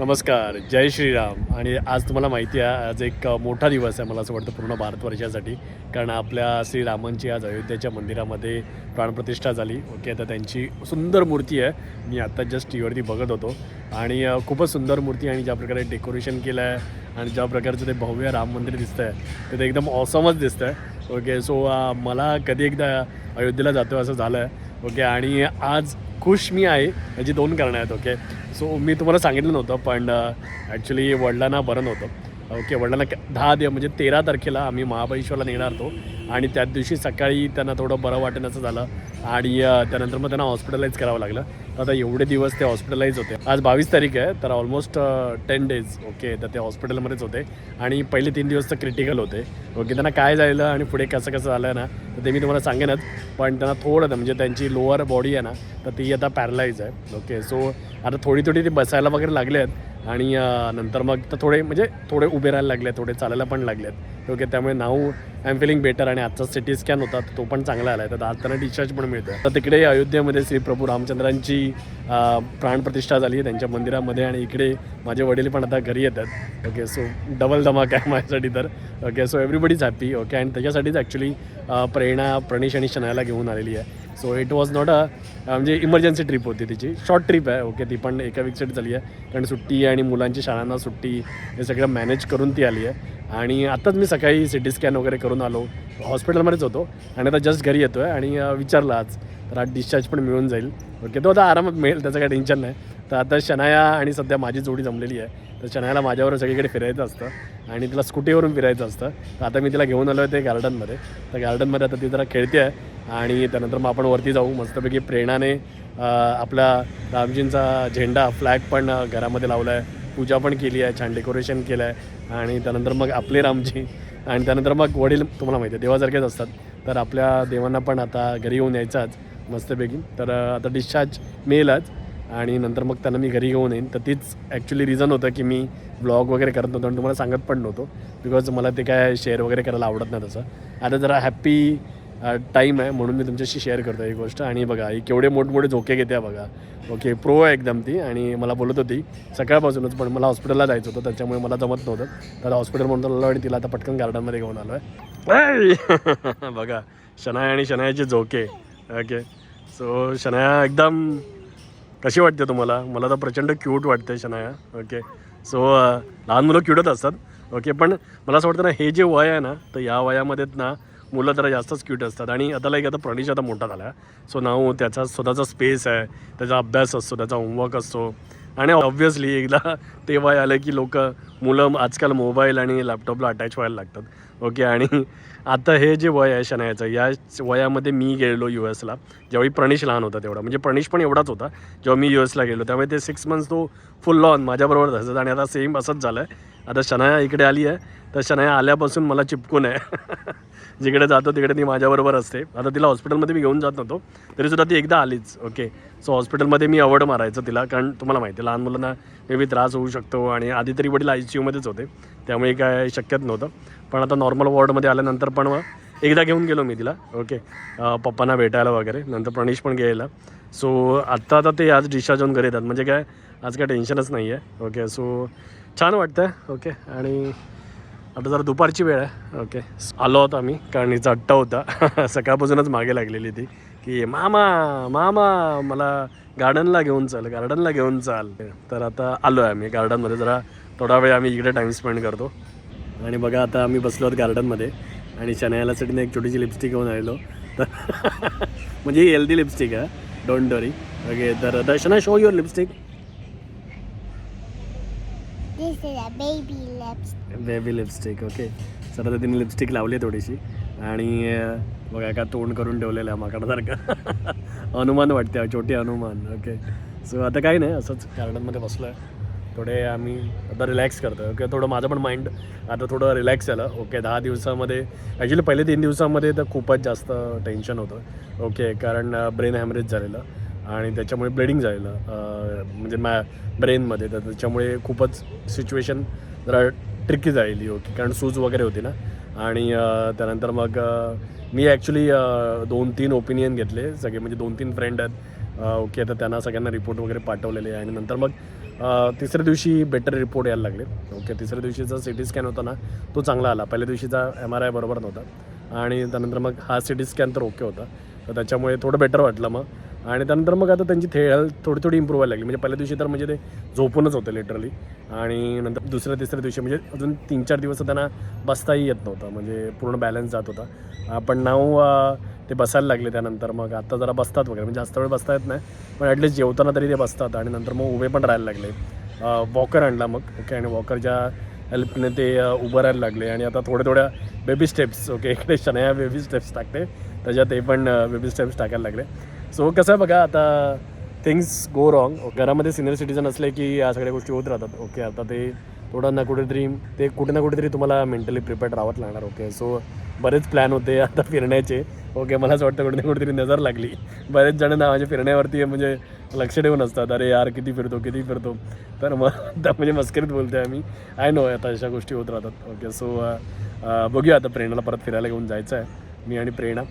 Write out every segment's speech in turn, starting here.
नमस्कार जय श्रीराम. आणि आज तुम्हाला माहिती आहे आज एक मोठा दिवस आहे मला असं वाटतं पूर्ण भारतवर्षासाठी कारण आपल्या श्रीरामांची आज अयोध्येच्या मंदिरामध्ये प्राणप्रतिष्ठा झाली. ओके आता त्यांची सुंदर मूर्ती आहे. मी आत्ता जस्ट टीव्हीवरती बघत होतो. आणि खूपच सुंदर मूर्ती आणि ज्या प्रकारे डेकोरेशन केलं आहे आणि ज्या प्रकारचं ते भव्य राम मंदिर दिसतं आहे ते एकदम ऑसमच दिसतं आहे ओके सो uh, मला कधी एकदा अयोध्येला जातो असं झालं आहे ओके आणि आज खुश मी आहे याची दोन कारणं आहेत ओके. सो मी तुम्हाला सांगितलं नव्हतं पण uh, ॲक्च्युली वडिलांना बरं नव्हतं. ओके वडिलांना दहा दिवस म्हणजे तेरा तारखेला आम्ही महाबळेश्वरला निघणार होतो आणि त्याच दिवशी सकाळी त्यांना थोडं बरं वाटण्याचं असं झालं. आणि त्यानंतर मग त्यांना हॉस्पिटलाईज करावं लागलं. तर आता एवढे दिवस ते हॉस्पिटलाईज होते. आज बावीस तारीख आहे तर ऑलमोस्ट टेन डेज ओके तर ते हॉस्पिटलमध्येच होते. आणि पहिले तीन दिवस तर क्रिटिकल होते. ओके त्यांना काय झालेलं आणि पुढे कसं कसं झालं ना तर ते मी तुम्हाला सांगेनच. पण त्यांना थोडं म्हणजे त्यांची लोअर बॉडी आहे ना तर ती आता पॅरलाईज आहे. ओके सो आता थोडी थोडी ती बसायला वगैरे लागले आहेत आणि नंतर मग तर थोडे म्हणजे थोडे उभे राहायला लागले थोडे चालायला पण लागले आहेत ओके त्यामुळे now I am feeling better आणि आजचा सिटी स्कॅन होता तो पण चांगला आला आहे तर आज त्यांना डिस्चार्ज पण मिळतो तर तिकडे अयोध्येमध्ये श्री प्रभू रामचंद्रांची प्राणप्रतिष्ठा झाली आहे त्यांच्या मंदिरामध्ये आणि इकडे माझे वडील पण आता घरी येतात. ओके सो डबल धमाक आहे माझ्यासाठी तर. Okay so everybody's happy okay आणि त्याच्यासाठीच ॲक्च्युली प्रेरणा प्रणेश आणि शनायला घेऊन आलेली आहे. So it was not a म्हणजे इमर्जन्सी ट्रिप होती तिची. शॉर्ट ट्रिप आहे ओके ती पण एका वीकसाठी झाली आहे. कारण सुट्टी आणि मुलांची शाळांना सुट्टी हे सगळं मॅनेज करून ती आली आहे. आणि आत्ताच मी सकाळी सी टी स्कॅन वगैरे करून आलो. हॉस्पिटलमध्येच होतो. आणि आता जस्ट घरी येतो आहे आणि विचारलं आज. तर आज डिस्चार्ज पण मिळून जाईल. ओके तो आता आरामात मिळेल त्याचं काही टेन्शन नाही. तर आता शनाया आणि सध्या माझी जोडी जमलेली आहे. तर शनायाला माझ्यावर सगळीकडे फिरायचं असतं आणि तिला स्कूटीवरून फिरायचं असतं. तर आता मी तिला घेऊन आलो आहे ते गार्डनमध्ये. तर गार्डनमध्ये आता ती जरा खेळते आहे आणि त्यानंतर मग आपण वरती जाऊ. मस्तपैकी प्रेरणाने आपला रामजींचा झेंडा फ्लॅग पण घरामध्ये लावला आहे पूजा पण केली आहे छान डेकोरेशन केलं आहे आणि त्यानंतर मग आपले रामजी आणि त्यानंतर मग वडील तुम्हाला माहिती आहे देवासारखेच असतात. तर आपल्या देवांना पण आता घरी येऊन यायचाच मस्तपैकी. तर आता डिस्चार्ज मिळेलच आणि नंतर मग त्यांना मी घरी घेऊन येईन. तर तीच ॲक्च्युली रिझन होतं की मी ब्लॉग वगैरे करत नव्हतो आणि तुम्हाला सांगत पण नव्हतो. बिकॉज मला ते काय शेअर वगैरे करायला आवडत नाही तसं. आता जरा हॅप्पी टाईम आहे म्हणून मी तुमच्याशी शेअर करतो ही गोष्ट. आणि बघा ही केवढे मोठमोठे झोके घेते बघा. ओके प्रो आहे एकदम ती. आणि मला बोलत होती सकाळपासूनच पण मला हॉस्पिटलला जायचं होतं त्याच्यामुळे मला जमत नव्हतं. तर हॉस्पिटल म्हणून आलो आणि तिला आता पटकन गार्डनमध्ये घेऊन आलो आहे बघा शनाया आणि शनायाचे झोके. ओके सो शनाया एकदम कशी वाटते तुम्हाला? मला तर प्रचंड क्यूट वाटते शनाया. ओके सो लहान मुलं क्यूटच असतात. ओके पण मला असं वाटतं ना हे जे वय आहे ना तर या वयामध्येच ना मुलं जरा जास्तच क्यूट असतात. आणि आता लाईक आता प्रणीश आता मोठा झाला सो नाव त्याचा स्वतःचा स्पेस आहे त्याचा अभ्यास असतो त्याचा होमवर्क असतो. आणि ऑब्व्हियसली एकदा ते वय आलं की लोक मुलं आजकाल मोबाईल आणि लॅपटॉपला अटॅच व्हायला लागतात. ओके आणि आता हे जे वय आहे शनायाचं या वयामध्ये मी गेलो यू एसला ज्यावेळी प्रणेश लहान होता तेवढा. म्हणजे प्रणेश पण एवढाच होता जेव्हा मी यू एसला गेलो त्यामुळे ते सिक्स मंथ्स तो फुल लॉन माझ्याबरोबर असत आणि आता सेम असंच झालं आहे आता शनाया इकडे आली आहे तर शनाया आल्यापासून मला चिपकून आहे. जिकडे जातो तिकडे ती माझ्याबरोबर असते. आता तिला हॉस्पिटलमध्ये मी घेऊन जात नव्हतो तरीसुद्धा ती एकदा आलीच. ओके सो हॉस्पिटलमध्ये मी अवॉर्ड मारायचं तिला कारण तुम्हाला माहिती आहे लहान मुलांना मे बी त्रास होऊ शकतो शकतो आणि आधी तरी वडील आय सी यूमध्येच होते. त्यामुळे काय शक्यच नव्हतं. पण आता नॉर्मल वॉर्डमध्ये आल्यानंतर पण एकदा घेऊन गेलो मी तिला. ओके पप्पांना भेटायला वगैरे. नंतर प्रणेश पण गेला सो आत्ता आता ते आज डिस्चार्ज होऊन घरी येतात. म्हणजे काय आज काय टेन्शनच नाही आहे ओके सो छान वाटतं ओके आणि आता जरा दुपारची वेळ आहे. ओके आलो होतो आम्ही कारण हिचा अट्टा होता. सकाळपासूनच मागे लागलेली ती. की मामा मामा मला गार्डनला घेऊन चाल गार्डनला घेऊन चाल. तर आता आलो आहे आम्ही गार्डनमध्ये जरा थोडा वेळ आम्ही इकडे टाईम स्पेंड करतो. आणि बघा आता आम्ही बसलो आहोत गार्डनमध्ये आणि शनायालासाठी एक छोटीशी लिपस्टिक घेऊन आलेलो. तर म्हणजे ही हेल्दी लिपस्टिक आहे. डोंट वरी ओके तर Darshana show your lipstick. Baby lipstick okay sir आता तिने लिपस्टिक लावली आहे थोडीशी. आणि बघा का तोंड करून ठेवलेलं आहे माकडासारखं. हनुमान वाटते छोटी हनुमान ओके सो आता काही नाही असंच गार्डनमध्ये बसलो आहे थोडे आम्ही आता रिलॅक्स करतो ओके थोडं माझं पण माइंड आता थोडं रिलॅक्स झालं ओके दहा दिवसामध्ये ॲक्च्युली पहिले तीन दिवसामध्ये तर खूपच जास्त टेन्शन होतं ओके कारण ब्रेन हॅमरेज झालेलं आणि त्याच्यामुळे ब्लिडिंग झालेलं म्हणजे मॅ ब्रेनमध्ये तर त्याच्यामुळे खूपच सिच्युएशन जरा ट्रिकी झालेली ओके कारण सूज वगैरे होती ना. आणि त्यानंतर मग मी ॲक्च्युली दोन तीन ओपिनियन घेतले. सगळे म्हणजे दोन तीन फ्रेंड आहेत ओके आता त्यांना सगळ्यांना रिपोर्ट वगैरे पाठवलेले आहे. आणि नंतर मग तिसऱ्या दिवशी बेटर रिपोर्ट यायला लागले. ओके तिसऱ्या दिवशीचा सी टी स्कॅन होता ना तो चांगला आला. पहिल्या दिवशीचा एम आर आय बरोबर नव्हता. आणि त्यानंतर मग हा सी टी स्कॅन तर ओके होता. तर त्याच्यामुळे थोडं बेटर वाटलं मग. आणि त्यानंतर मग आता त्यांची थे हेल्थ थोडी थोडी इम्प्रूव्ह व्हायला लागली. म्हणजे पहिल्या दिवशी तर म्हणजे ते झोपूनच होते लिटरली आणि नंतर दुसऱ्या तिसऱ्या दिवशी म्हणजे अजून तीन चार दिवस त्यांना बसताही येत नव्हतं. म्हणजे पूर्ण बॅलन्स जात होता. पण नाव ते बसायला लागले त्यानंतर. मग आता जरा बसतात वगैरे. म्हणजे जास्त वेळ बसता येत नाही पण ॲटलीस्ट जेवताना तरी ते बसतात. आणि नंतर मग उभे पण राहायला लागले. वॉकर आणला मग. ओके आणि वॉकरच्या हेल्पने ते उभं राहायला लागले. आणि आता थोड्या थोड्या बेबी स्टेप्स ओके इकडे शनया बेबी स्टेप्स टाकते. त्याच्यात ते पण बेबी स्टेप्स टाकायला लागले. सो कसं आहे बघा आता थिंग्स गो रॉंग घरामध्ये सिनियर सिटीजन असले की या सगळ्या गोष्टी होत राहतात. ओके आता ते थोडं ना कुठेतरी ते कुठे ना कुठेतरी तुम्हाला मेंटली प्रिपेअर्ड राहावंच लागणार. ओके सो बरेच प्लॅन होते आता फिरण्याचे. ओके मला असं वाटतं कुठे ना कुठेतरी नजर लागली. बरेच जण ना माझ्या फिरण्यावरती म्हणजे लक्ष ठेवून असतात. अरे यार किती फिरतो किती फिरतो. तर मग आता म्हणजे मस्करीत बोलते आम्ही. आय नो आता अशा गोष्टी होत राहतात. ओके सो बघूया आता प्रेरणाला परत फिरायला घेऊन जायचं आहे. मी आणि प्रेरणा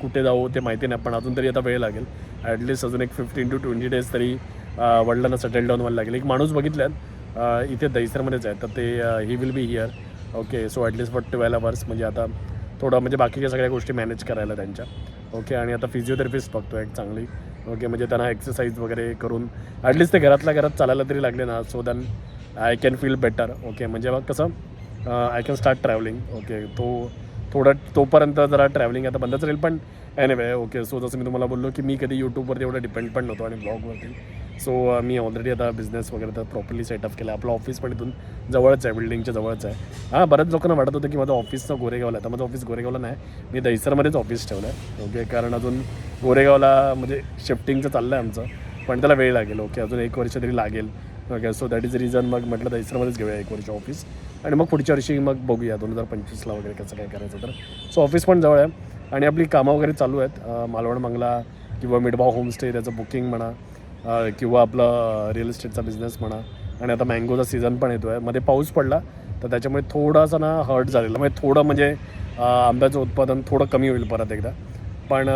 कुठे जाऊ ते माहिती नाही पण अजून तरी आता वेळ लागेल. ॲटलिस्ट अजून एक फिफ्टीन टू ट्वेंटी डेज तरी वडिलांना सेटल डाऊन व्हायला लागेल. एक माणूस बघितल्यात इथे दहिसरमध्येच आहे तर ते he will be here okay so at least for twelve hours म्हणजे आता थोडं म्हणजे बाकीच्या सगळ्या गोष्टी मॅनेज करायला त्यांच्या. ओके आणि आता फिजिओथेरपिस्ट बघतो एक चांगली. ओके म्हणजे त्यांना एक्सरसाइज वगैरे करून ॲटलिस्ट ते घरातल्या घरात चालायला तरी लागले ना so then I can feel better okay म्हणजे मग कसं I can start travelling okay तो थोडं तोपर्यंत जरा ट्रॅव्हलिंग आता बंदच राहील. पण एनिवे ओके सो जसं मी तुम्हाला बोललो की मी कधी यूट्यूबवरती एवढं डिपेंड पण नव्हतो आणि ब्लॉगवरती सो मी ऑलरेडी आता बिझनेस वगैरे तर प्रॉपरली सेटअप केलं. आपलं ऑफिस पण इथून जवळच आहे बिल्डिंगच्या जवळच आहे. हां बऱ्याच लोकांना वाटत होतं की माझं ऑफिसचं गोरेगावला आहे. तर माझं ऑफिस गोरेगावला नाही. मी दहिसरमध्येच ऑफिस ठेवलं आहे. ओके कारण अजून गोरेगावला म्हणजे शिफ्टिंगचं चाललं आहे आमचं. पण त्याला वेळ लागेल. ओके अजून एक वर्ष तरी लागेल. Okay so that is reason मग म्हटलं दहिसरमध्येच घेऊया एक वर्ष ऑफिस आणि मग पुढच्या वर्षी मग बघूया दोन हजार पंचवीसला वगैरे कसं काय करायचं तर. सो ऑफिस पण जवळ आहे. आणि आपली कामं वगैरे चालू आहेत. मालवण बंगला किंवा मिडबाव होमस्टे त्याचं बुकिंग म्हणा किंवा आपलं रिअल इस्टेटचा बिझनेस म्हणा. आणि आता मँगोचा सीझन पण येतो आहे मध्ये पाऊस पडला तर त्याच्यामुळे थोडासा ना हर्ट झालेला. म्हणजे थोडं म्हणजे आंब्याचं उत्पादन थोडं कमी होईल परत एकदा. पण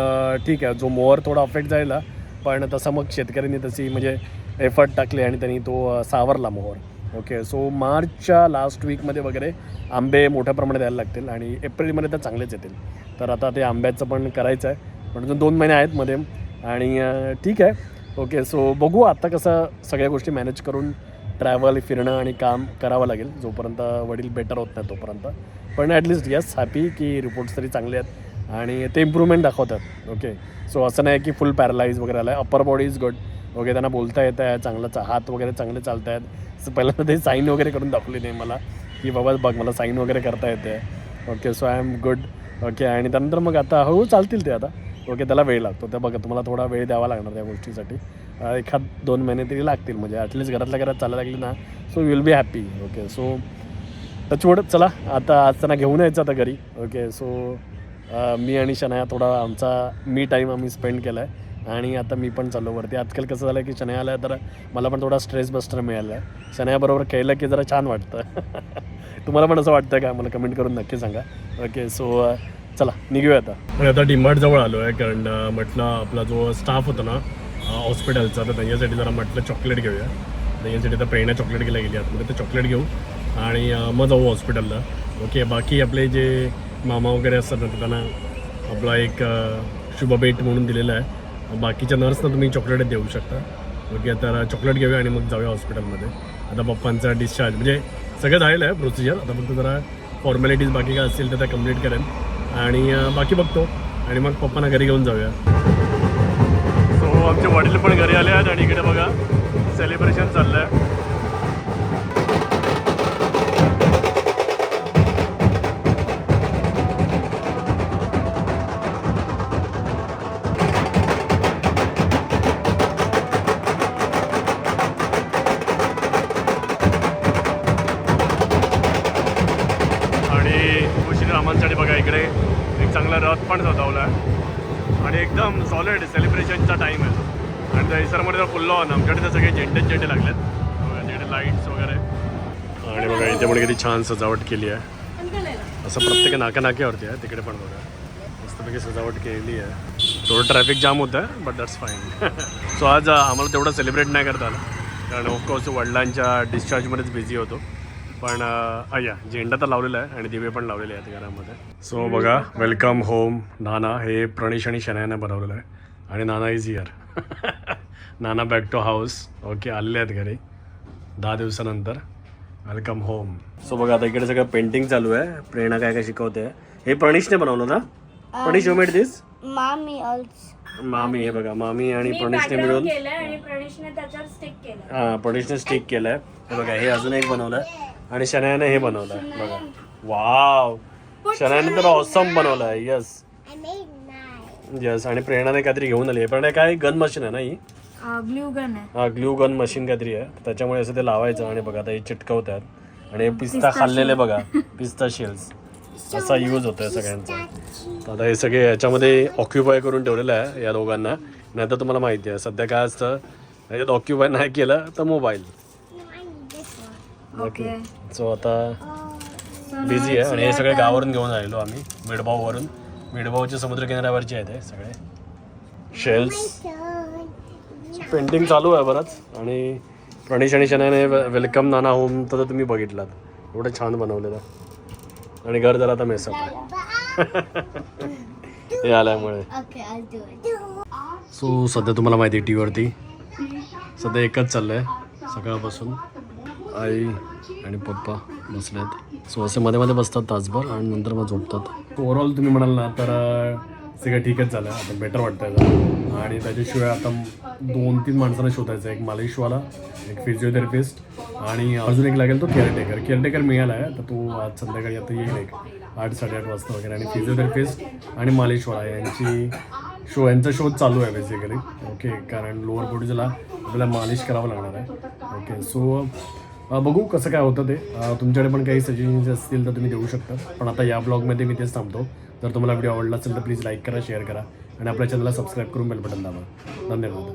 ठीक आहे. जो मोअर थोडा अफेक्ट झालेला पण तसं मग शेतकऱ्यांनी तशी म्हणजे एफर्ट टाकले आणि त्यांनी तो सावरला मोहर. ओके सो मार्चच्या लास्ट वीकमध्ये वगैरे आंबे मोठ्या प्रमाणात यायला लागतील आणि एप्रिलमध्ये तर चांगलेच येतील. तर आता ते आंब्याचं पण करायचं आहे. पण अजून दोन महिने आहेत मध्ये. आणि ठीक आहे. ओके सो बघू आता कसं सगळ्या गोष्टी मॅनेज करून ट्रॅव्हल फिरणं आणि काम करावं लागेल. जोपर्यंत वडील बेटर होत नाही तोपर्यंत. पण ॲटलिस्ट येस हॅपी की रिपोर्ट्स तरी चांगले आहेत आणि ते इम्प्रूव्हमेंट दाखवतात. ओके सो असं नाही की फुल पॅरालाइज वगैरे आलं आहे upper body is good okay त्यांना बोलता येत आहे चांगलं चा- हात वगैरे चांगले चालत आहेत सो पहिल्यांदा ते साईन वगैरे करून दाखवली नाही मला की बाबा बघ मला साईन वगैरे करता येते okay so I am good okay आणि त्यानंतर मग आता हळूहळू चालतील ते आता. ओके त्याला वेळ लागतो. त्या बघा तुम्हाला थोडा वेळ द्यावा लागणार त्या गोष्टीसाठी. एखाद दोन महिने तरी लागतील म्हणजे ॲटलिस्ट घरातल्या घरात चालायला लागली ना so will be happy okay so टचवड चला आता आज त्यांना घेऊन यायचं आता घरी. ओके सो मी आणि शनाया थोडा आमचा मी टाईम आम्ही स्पेंड केला आहे आणि आता मी पण चाललो वरती. आजकाल कसं झालं की शनया आल्या तर मला पण थोडा स्ट्रेस बस्टर मिळाला आहे शनयाबरोबर खेळलं की जरा छान वाटतं. तुम्हाला पण असं वाटतं का? मला कमेंट करून नक्की सांगा. ओके सो चला निघूया आता. आता डिमार्ट जवळ आलो आहे कारण म्हटलं आपला जो स्टाफ होता ना हॉस्पिटलचा तर त्यांच्यासाठी जरा म्हटलं चॉकलेट घेऊया. त्यांच्यासाठी तर प्रेरणा चॉकलेट घ्यायला गेली आतमध्ये तर चॉकलेट घेऊ. आणि मग जाऊ हॉस्पिटलला ओके बाकी आपले जे मामा वगैरे असतात ना त्यांना आपला एक शुभ शुभभेट म्हणून दिलेला आहे. बाकीच्या नर्सना तुम्ही चॉकलेट देऊ शकता. ओके तर चॉकलेट घेऊया आणि मग जाऊया हॉस्पिटलमध्ये आता पप्पांचा डिस्चार्ज म्हणजे सगळं झालेलं आहे प्रोसिजर आता फक्त जरा फॉर्मॅलिटीज बाकी काय असतील तर त्या कंप्लीट करेन. आणि बाकी बघतो. आणि मग पप्पांना घरी घेऊन जाऊया. सो आमचे वडील पण घरी आले आहेत आणि इकडे बघा सेलिब्रेशन चाललं आहे उशीर बघा इकडे एक चांगला रथ पण सजवला आहे. आणि एकदम सॉलिड सेलिब्रेशनचा टाईम आहे आणि दहिसरमध्ये तर फुल्ल ऑन आमच्याकडे तर सगळे झेंडे झेंडे लागलेत. बघा, झेंडे लाईट्स वगैरे. आणि बघा इथे पण किती छान सजावट केली आहे. असं प्रत्येक नाकानाक्यावरती आहे तिकडे पण बघा. मस्तपैकी सजावट केलेली आहे. थोडं ट्रॅफिक जाम होतं आहे बट दॅट्स फाईन सो आज आम्हाला तेवढं सेलिब्रेट नाही करता आलं. कारण ऑफकोर्स वडिलांच्या डिस्चार्जमध्येच बिझी होतो. पण अं, या झेंडा तर लावलेला आहे आणि दिवे पण लावलेले आहेत घरामध्ये. सो बघा वेलकम होम नाना हे प्रणीश आणि शनायाने बनवलेलं आहे. आणि नाना is here Nana back to house okay आलेले आहेत घरी. दहा दिवसानंतर. वेलकम होम सो बघा आता इकडे सगळं पेंटिंग चालू आहे. प्रेरणा काय काय शिकवते. हे प्रणीशने बनवलं ना? Pranish you made this also. मामी हे बघा मामी आणि प्रणीशने मिळून केलंय आणि प्रणीशने त्याच्यावर स्टिक केलं हा प्रणीशने स्टिक केलंय. हे बघा हे अजून एक बनवलंय. आणि शनायाने हे बनवलंय. बघा. वाव. शनायाने तर ऑसम बनवलंय. यस. यस आणि प्रेरणाने काहीतरी घेऊन आली आहे. पण हे काय गन मशीन आहे ना ही? ब्ल्यू गन आहे. हा ग्लू गन मशीन काहीतरी आहे. त्याच्यामुळे असं ते लावायचं आणि बघा आता हे चिटकवतात. आणि हे पिस्ता खाल्लेले बघा. पिस्ता शेल्स असा यूज होतोय सगळ्यांचा. आता हे सगळे याच्यामध्ये ऑक्युपाय करून ठेवलेलं आहे या दोघांना. नाही तर तुम्हाला माहिती आहे सध्या काय असतं याच्यात ऑक्युपाय नाही केलं तर मोबाईल ओके सो आता Oh. बिझी आहे आणि हे सगळे गावावरून घेऊन आलेलो आम्ही मिडभाऊवरून मिडभाऊच्या समुद्रकिनाऱ्यावरचे आहेत हे सगळे. शेल्स. पेंटिंग चालू आहे बरंच. आणि प्रणीश आणि शनाने वेलकम नाना होम तर तुम्ही बघितलात. एवढं छान बनवलेलं. आणि घर जरा आता मेसअप आहे. हे आल्यामुळे. सो सध्या तुम्हाला माहिती आहे टी व्हीवरती सध्या एकच चाललं आहे सकाळपासून. आई आणि पप्पा बसलेत. सो असे मध्ये मध्ये बसतात तासभर आणि नंतर मग झोपतात. ओव्हरऑल तुम्ही म्हणाल ना तर सगळं ठीकच झालं. आता बेटर वाटतंय आणि त्याच्याशिवाय आता दोन तीन माणसांना शोधायचं एक मालिशवाला एक फिजिओथेरपिस्ट आणि अजून एक लागेल तो केअरटेकर केअरटेकर मिळाला आहे. तर तो आज संध्याकाळी आता येईल एक आठ साडेआठ वाजता वगैरे. आणि फिजिओथेरपिस्ट आणि मालिशवाला यांची शो यांचा शोध चालू आहे बेसिकली ओके कारण लोअर बॉडीजला आपल्याला मालिश करावं लागणार आहे. ओके सो बघू कसं काय होतं ते. तुमच्याकडे पण काही सजेशन्स असतील तर तुम्ही देऊ शकता. पण आता या ब्लॉगमध्ये मी तेच थांबतो. जर तुम्हाला व्हिडिओ आवडला असेल तर प्लीज लाईक करा शेअर करा. आणि आपल्या चॅनलला सबस्क्राईब करून बेल बटन दाबा. धन्यवाद.